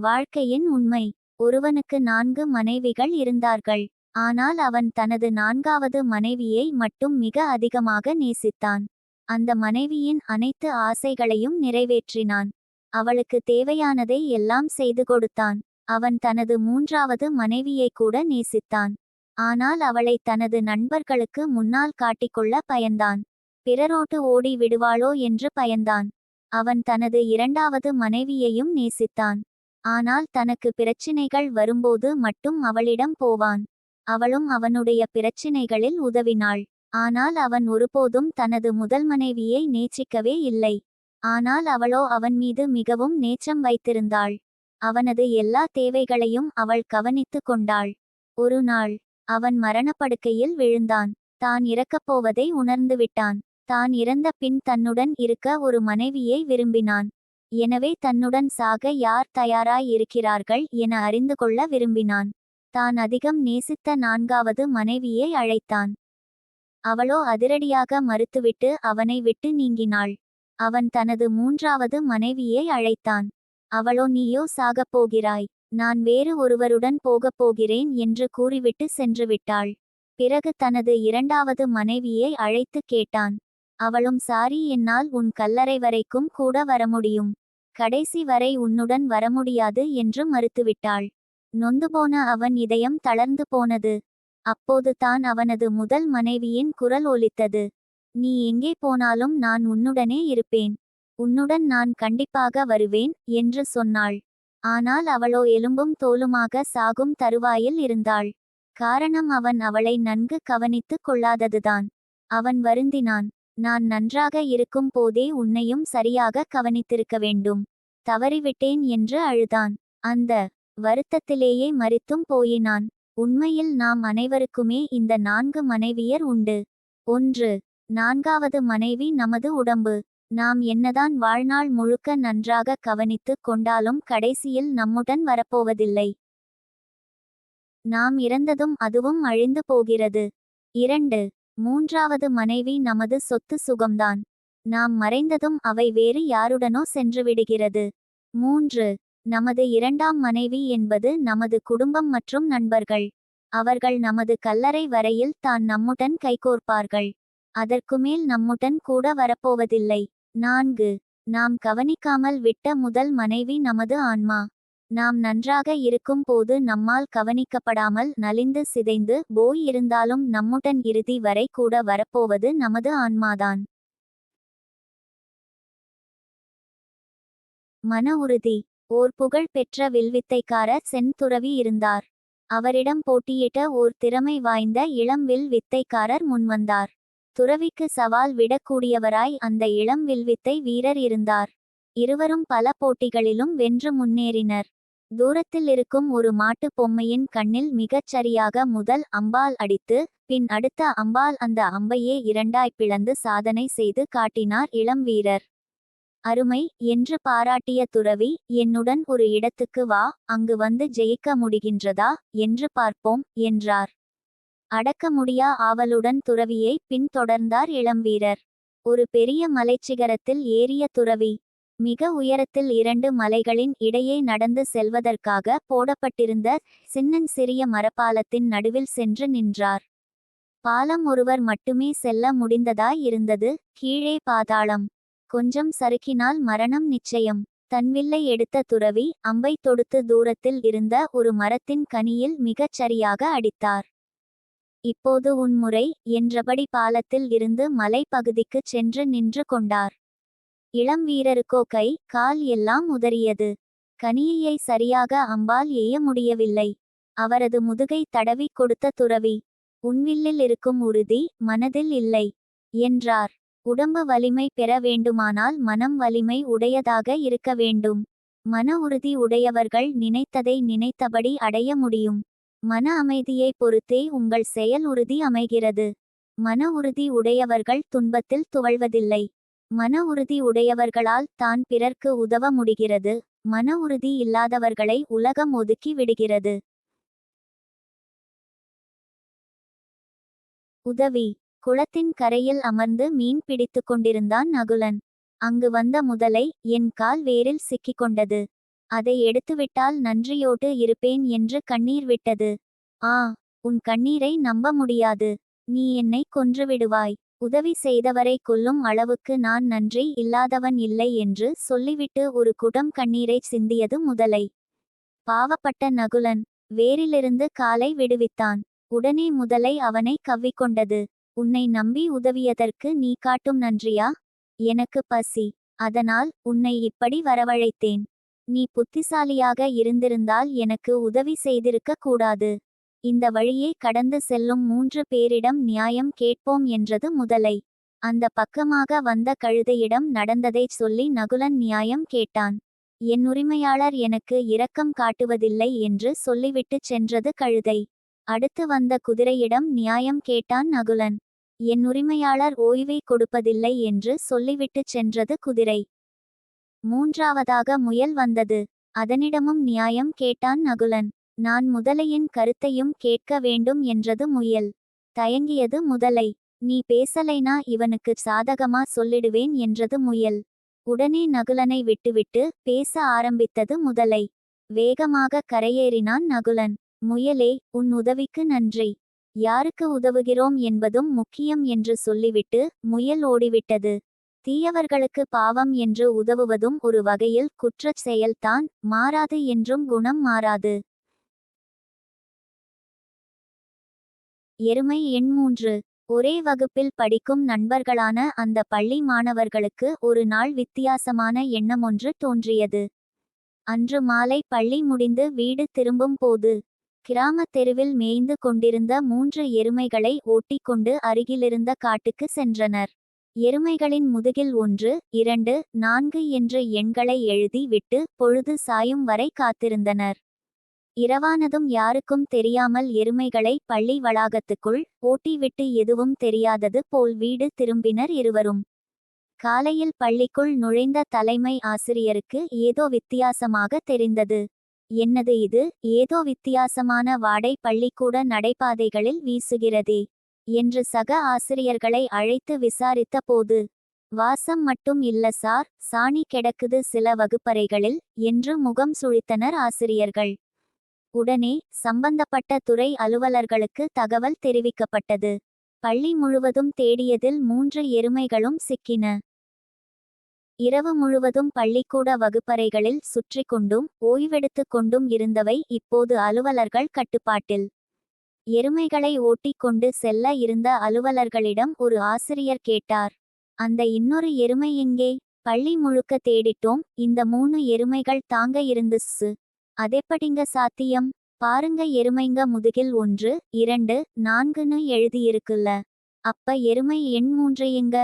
வாழ்க்கையின் உண்மை. ஒருவனுக்கு நான்கு மனைவிகள் இருந்தார்கள். ஆனால் அவன் தனது நான்காவது மனைவியை மட்டும் மிக அதிகமாக நேசித்தான். அந்த மனைவியின் அனைத்து ஆசைகளையும் நிறைவேற்றினான். அவளுக்கு தேவையானதை எல்லாம் செய்து கொடுத்தான். அவன் தனது மூன்றாவது மனைவியை கூட நேசித்தான். ஆனால் அவளை தனது நண்பர்களுக்கு முன்னால் காட்டிக்கொள்ள பயந்தான். பிறரோட்டு ஓடி விடுவாளோ? என்று பயந்தான். அவன் தனது இரண்டாவது மனைவியையும் நேசித்தான். ஆனால் தனக்கு பிரச்சினைகள் வரும்போது மட்டும் அவளிடம் போவான். அவளும் அவனுடைய பிரச்சினைகளில் உதவினாள். ஆனால் அவன் ஒருபோதும் தனது முதல் மனைவியை நேசிக்கவே இல்லை. ஆனால் அவளோ அவன் மீது மிகவும் நேச்சம் வைத்திருந்தாள். அவனது எல்லா தேவைகளையும் அவள் கவனித்து கொண்டாள். ஒரு நாள் அவன் மரணப்படுக்கையில் விழுந்தான். தான் இறக்கப்போவதை உணர்ந்துவிட்டான் தான் இறந்த பின் தன்னுடன் இருக்க ஒரு மனைவியை விரும்பினான். எனவே தன்னுடன் சாக யார் தயாராய் இருக்கிறார்கள் என அறிந்து கொள்ள விரும்பினான். தான் அதிகம் நேசித்த நான்காவது மனைவியை அழைத்தான். அவளோ அதிரடியாக மறுத்துவிட்டு அவனை விட்டு நீங்கினாள். அவன் தனது மூன்றாவது மனைவியை அழைத்தான். அவளோ நீயோ சாகப் போகிறாய். நான் வேறு ஒருவருடன் போகப் போகிறேன் என்று கூறிவிட்டு சென்று விட்டாள். பிறகு தனது இரண்டாவது மனைவியை அழைத்து கேட்டான். அவளும் சாரி என்னால் உன் கல்லறை வரைக்கும் கூட வர முடியும். கடைசி வரை உன்னுடன் வர முடியாது என்று மறுத்துவிட்டாள். நொந்துபோன அவன் இதயம் தளர்ந்து போனது. அப்போது தான் அவனது முதல் மனைவியின் குரல் ஒலித்தது. நீ எங்கே போனாலும் நான் உன்னுடனே இருப்பேன். உன்னுடன் நான் கண்டிப்பாக வருவேன் என்று சொன்னாள். ஆனால் அவளோ எலும்பும் தோலுமாக சாகும் தருவாயில் இருந்தாள். காரணம் அவன் அவளை நன்கு கவனித்துக் கொள்ளாததுதான். அவன் வருந்தினான். நான் நன்றாக இருக்கும் போதே உன்னையும் சரியாக கவனித்திருக்க வேண்டும். தவறிவிட்டேன் என்று அழுதான். அந்த வருத்தத்திலேயே மறித்தும் போயினான். உண்மையில் நாம் அனைவருக்குமே இந்த நான்கு மனைவியர் உண்டு. ஒன்று நான்காவது மனைவி நமது உடம்பு. நாம் என்னதான் வாழ்நாள் முழுக்க நன்றாக கவனித்து கொண்டாலும் கடைசியில் நம்முடன் வரப்போவதில்லை. நாம் இறந்ததும் அதுவும் அழிந்து போகிறது. இரண்டு மூன்றாவது மனைவி நமது சொத்து சுகம்தான். நாம் மறைந்ததும் அவை வேறு யாருடனோ சென்றுவிடுகிறது மூன்று நமது இரண்டாம் மனைவி என்பது நமது குடும்பம் மற்றும் நண்பர்கள். அவர்கள் நமது கல்லறை வரையில் தான் நம்முடன் கைகோர்ப்பார்கள். அதற்குமேல் நம்முடன் கூட வரப்போவதில்லை. நான்கு நாம் கவனிக்காமல் விட்ட முதல் மனைவி நமது ஆன்மா. நாம் நன்றாக இருக்கும் போது நம்மால் கவனிக்கப்படாமல் நலிந்து சிதைந்து போய் இருந்தாலும் நம்முடன் இறுதி வரை கூட வரப்போவது நமது ஆன்மாதான். மன உறுதி. ஓர் புகழ் பெற்ற வில்வித்தைக்கார செந்துறவி இருந்தார். அவரிடம் போட்டியிட்ட ஓர் திறமை வாய்ந்த இளம் வில் வித்தைக்காரர் முன்வந்தார். துறவிக்கு சவால் விடக்கூடியவராய் அந்த இளம் வில்வித்தை வீரர் இருந்தார். இருவரும் பல போட்டிகளிலும் வென்று முன்னேறினர். தூரத்தில் இருக்கும் ஒரு மாட்டுப் பொம்மையின் கண்ணில் மிகச் சரியாக முதல் அம்பால் அடித்து பின் அடுத்த அம்பால் அந்த அம்பையே இரண்டாய் பிளந்து சாதனை செய்து காட்டினார் இளம் வீரர். அருமை என்று பாராட்டிய துறவி என்னுடன் ஒரு இடத்துக்கு வா அங்கு வந்து ஜெயிக்க முடிகின்றதா? என்று பார்ப்போம் என்றார். அடக்க முடியா ஆவலுடன் துறவியை பின்தொடர்ந்தார் இளம் வீரர். ஒரு பெரிய மலைச்சிகரத்தில் ஏறிய துறவி மிக உயரத்தில் இரண்டு மலைகளின் இடையே நடந்து செல்வதற்காக போடப்பட்டிருந்த சின்னன் சிறிய மரப்பாலத்தின் நடுவில் சென்று நின்றார். பாலம் ஒருவர் மட்டுமே செல்ல முடிந்ததாய் இருந்தது கீழே பாதாளம். கொஞ்சம் சறுக்கினால் மரணம் நிச்சயம். தன்வில்லை எடுத்த துறவி அம்பை தொடுத்து தூரத்தில் இருந்த ஒரு மரத்தின் கனியில் மிகச் சரியாக அடித்தார். இப்போது உன்முறை என்றபடி பாலத்தில் இருந்து மலைப்பகுதிக்குச் சென்று நின்று கொண்டார். இளம் வீரருக்கோ கை கால் எல்லாம் உதறியது. கனியையை சரியாக அம்பால் எய்ய முடியவில்லை. அவரது முதுகை தடவி கொடுத்த துறவி. உன்வில்லில் இருக்கும் உறுதி மனதில் இல்லை என்றார். உடம்பு வலிமை பெற வேண்டுமானால் மனம் வலிமை உடையதாக இருக்க வேண்டும். மன உறுதி உடையவர்கள் நினைத்ததை நினைத்தபடி அடைய முடியும். மன அமைதியை பொறுத்தே உங்கள் செயல் உறுதி அமைகிறது. மன உறுதி உடையவர்கள் துன்பத்தில் துவழ்வதில்லை. மன உறுதி உடையவர்களால் தான் பிறர்க்கு உதவ முடிகிறது. மன உறுதி இல்லாதவர்களை உலகம் ஒதுக்கி விடுகிறது. உதவி. குளத்தின் கரையில் அமர்ந்து மீன் பிடித்து கொண்டிருந்தான் நகுலன் அங்கு வந்த முதலை என் கால் வேரில் சிக்கிக் கொண்டது. அதை எடுத்துவிட்டால் நன்றியோடு இருப்பேன் என்று கண்ணீர் விட்டது. ஆ உன் கண்ணீரை நம்ப முடியாது. நீ என்னை கொன்றுவிடுவாய் உதவி செய்தவரை கொல்லும் அளவுக்கு நான் நன்றி இல்லாதவன் இல்லை என்று சொல்லிவிட்டு ஒரு குடம் கண்ணீரை சிந்தியது முதலை. பாவப்பட்ட நகுலன் வேரிலிருந்து காலை விடுவித்தான். உடனே முதலை அவனை கவ்விக்கொண்டது. உன்னை நம்பி உதவியதற்கு நீ காட்டும் நன்றியா? எனக்கு பசி. அதனால் உன்னை இப்படி வரவழைத்தேன். நீ புத்திசாலியாக இருந்திருந்தால் எனக்கு உதவி செய்திருக்க கூடாது. இந்த வழியே கடந்து செல்லும் மூன்று பேரிடம் நியாயம் கேட்போம் என்றது முதலை. அந்த பக்கமாக வந்த கழுதையிடம் நடந்ததைச் சொல்லி நகுலன் நியாயம் கேட்டான். என் உரிமையாளர் எனக்கு இரக்கம் காட்டுவதில்லை என்று சொல்லிவிட்டுச் சென்றது கழுதை. அடுத்து வந்த குதிரையிடம் நியாயம் கேட்டான் நகுலன். என் உரிமையாளர் ஓய்வை கொடுப்பதில்லை என்று சொல்லிவிட்டுச் சென்றது குதிரை. மூன்றாவதாக முயல் வந்தது. அதனிடமும் நியாயம் கேட்டான் நகுலன். நான் முதலையின் கருத்தையும் கேட்க வேண்டும் என்றது முயல். தயங்கியது முதலை. நீ பேசலைனா இவனுக்கு சாதகமா சொல்லிடுவேன் என்றது முயல். உடனே நகுலனை விட்டுவிட்டு பேச ஆரம்பித்தது முதலை. வேகமாக கரையேறினான் நகுலன். முயலே உன் உதவிக்கு நன்றி. யாருக்கு உதவுகிறோம் என்பதும் முக்கியம் என்று சொல்லிவிட்டு முயல் ஓடிவிட்டது. தீயவர்களுக்கு பாவம் என்று உதவுவதும் ஒரு வகையில் குற்றச் செயல்தான். மாறாது என்றும் குணம் மாறாது. எருமை எண் மூன்று. ஒரே வகுப்பில் படிக்கும் நண்பர்களான அந்த பள்ளி மாணவர்களுக்கு ஒரு நாள் வித்தியாசமான எண்ணமொன்று தோன்றியது. அன்று மாலை பள்ளி முடிந்து வீடு திரும்பும் போது கிராமத் தெருவில் மேய்ந்து கொண்டிருந்த மூன்று எருமைகளை ஓட்டிக்கொண்டு அருகிலிருந்த காட்டுக்கு சென்றனர். எருமைகளின் முதுகில் ஒன்று இரண்டு நான்கு என்ற எண்களை எழுதி விட்டு பொழுது சாயும் வரை காத்திருந்தனர். இரவானதும் யாருக்கும் தெரியாமல் எருமைகளை பள்ளி வளாகத்துக்குள் ஓட்டிவிட்டு எதுவும் தெரியாதது போல் வீடு திரும்பினர் இருவரும். காலையில் பள்ளிக்குள் நுழைந்த தலைமை ஆசிரியருக்கு ஏதோ வித்தியாசமாக தெரிந்தது. என்னது இது? ஏதோ வித்தியாசமான வாடை பள்ளிக்கூட நடைபாதைகளில் வீசுகிறதே என்று சக ஆசிரியர்களை அழைத்து விசாரித்த போது வாசம் மட்டும் இல்ல சார் சாணி கிடக்குது சில வகுப்பறைகளில் என்று முகம் சுழித்தனர் ஆசிரியர்கள். உடனே சம்பந்தப்பட்ட துறை அலுவலர்களுக்கு தகவல் தெரிவிக்கப்பட்டது. பள்ளி முழுவதும் தேடியதில் மூன்று எருமைகளும் சிக்கின. இரவு முழுவதும் பள்ளிக்கூட வகுப்பறைகளில் சுற்றி கொண்டும் ஓய்வெடுத்து கொண்டும் இருந்தவை இப்போது அலுவலர்கள் கட்டுப்பாட்டில். எருமைகளை ஓட்டிக் கொண்டு செல்ல இருந்த அலுவலர்களிடம் ஒரு ஆசிரியர் கேட்டார். அந்த இன்னொரு எருமை எங்கே? பள்ளி முழுக்க தேடிட்டோம் இந்த மூணு எருமைகள் தாங்க இருந்துச்சு அதெப்படிங்க சாத்தியம்? பாருங்க எருமைங்க முதுகில் ஒன்று இரண்டு நான்குன்னு எழுதியிருக்குல்ல. அப்ப எருமை எண் மூன்று எங்க?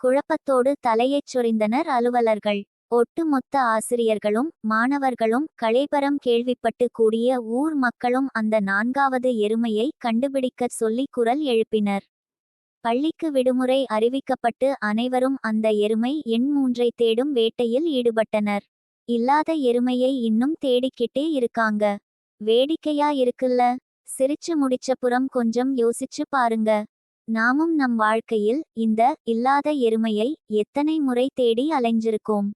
குழப்பத்தோடு தலையைச் சொரிந்தனர் அலுவலர்கள். ஒட்டுமொத்த ஆசிரியர்களும் மாணவர்களும் கலேபரம் கேள்விப்பட்டு கூடிய ஊர் மக்களும் அந்த நான்காவது எருமையை கண்டுபிடிக்கச் சொல்லி குரல் எழுப்பினர். பள்ளிக்கு விடுமுறை அறிவிக்கப்பட்டு அனைவரும் அந்த எருமை எண் மூன்றை தேடும் வேட்டையில் ஈடுபட்டனர். இல்லாத எருமையை இன்னும் தேடிக்கிட்டே இருக்காங்க. வேடிக்கையா இருக்குல்ல? சிரிச்சு முடிச்சப்புறம் கொஞ்சம் யோசிச்சு பாருங்க. நாமும் நம் வாழ்க்கையில் இந்த இல்லாத எருமையை எத்தனை முறை தேடி அலைஞ்சிருக்கோம்?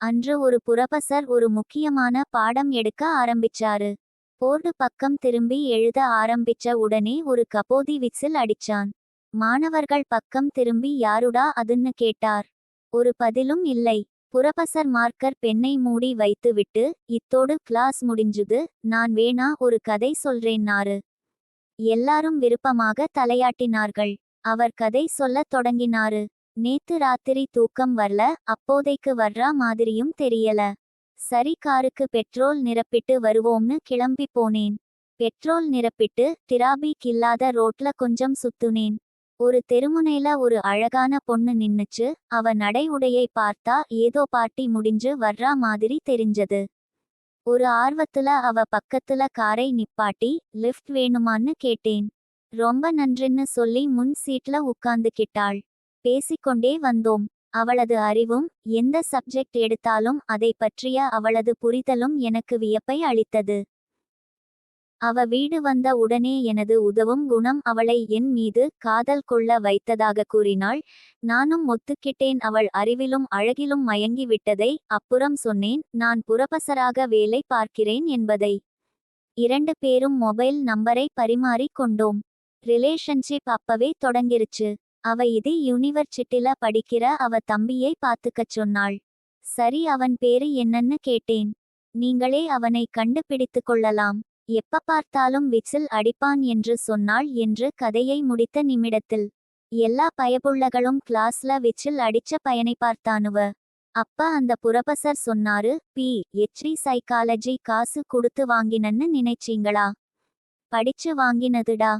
அன்று ஒரு புரபசர் ஒரு முக்கியமான பாடம் எடுக்க ஆரம்பிச்சாரு. போர்டு பக்கம் திரும்பி எழுத ஆரம்பிச்ச உடனே ஒரு கபோதி விசில் அடிச்சான். மாணவர்கள் பக்கம் திரும்பி யாருடா அதுன்னு கேட்டார். ஒரு பதிலும் இல்லை. புரபசர் மார்க்கர் பெண்ணை மூடி வைத்துவிட்டு இத்தோடு கிளாஸ் முடிஞ்சுது நான் வேணா ஒரு கதை சொல்றேன்னாரு எல்லாரும் விருப்பமாக தலையாட்டினார்கள். அவர் கதை சொல்லத் தொடங்கினாரு. நேத்து ராத்திரி தூக்கம் வரல அப்போதைக்கு வர்றா மாதிரியும் தெரியல. சரி காருக்கு பெட்ரோல் நிரப்பிட்டு வருவோம்னு கிளம்பி போனேன். பெட்ரோல் நிரப்பிட்டு திராபிக் இல்லாத ரோட்ல கொஞ்சம் சுத்துனேன். ஒரு தெருமுனையில ஒரு அழகான பொண்ணு நின்னுச்சு. அவ நடை உடையை பார்த்தா ஏதோ பாட்டி முடிஞ்சு வர்றா மாதிரி தெரிஞ்சது. ஒரு ஆர்வத்துல அவ பக்கத்துல காரை நிப்பாட்டி லிஃப்ட் வேணுமான்னு கேட்டேன். ரொம்ப நன்றின்னு சொல்லி முன் சீட்ல உட்கார்ந்துகிட்டாள். பேசிக்கொண்டே வந்தோம். அவளது அறிவும் எந்த சப்ஜெக்ட் எடுத்தாலும் அதை பற்றிய அவளது புரிதலும் எனக்கு வியப்பை அளித்தது. அவ வீடு வந்த உடனே எனது உதவும் குணம் அவளை என் மீது காதல் கொள்ள வைத்ததாக கூறினாள். நானும் ஒத்துக்கிட்டேன். அவள் அறிவிலும் அழகிலும் மயங்கி விட்டதை அப்புறம் சொன்னேன். நான் புரபசராக வேலை பார்க்கிறேன் என்பதை. இரண்டு பேரும் மொபைல் நம்பரை பரிமாறிக் கொண்டோம். ரிலேஷன்ஷிப் அப்பவே தொடங்கிருச்சு. அவ இது யூனிவர்சிட்டில படிக்கிற அவ தம்பியை பாத்துக்கச் சொன்னாள். சரி அவன் பேரு என்னன்னு கேட்டேன். நீங்களே அவனை கண்டுபிடித்துக் கொள்ளலாம். எப்ப பார்த்தாலும் விசில் அடிப்பான் என்று சொன்னாள் என்று கதையை முடித்த நிமிடத்தில். எல்லா பயபுள்ளகளும் கிளாஸ்ல விச்சில் அடிச்ச பயனை பார்த்தானுவ. அப்ப அந்த புரபசர் சொன்னாரு பி எச்ரி சைக்காலஜி காசு கொடுத்து வாங்கினன்னு நினைச்சீங்களா? படிச்சு வாங்கினதுடா.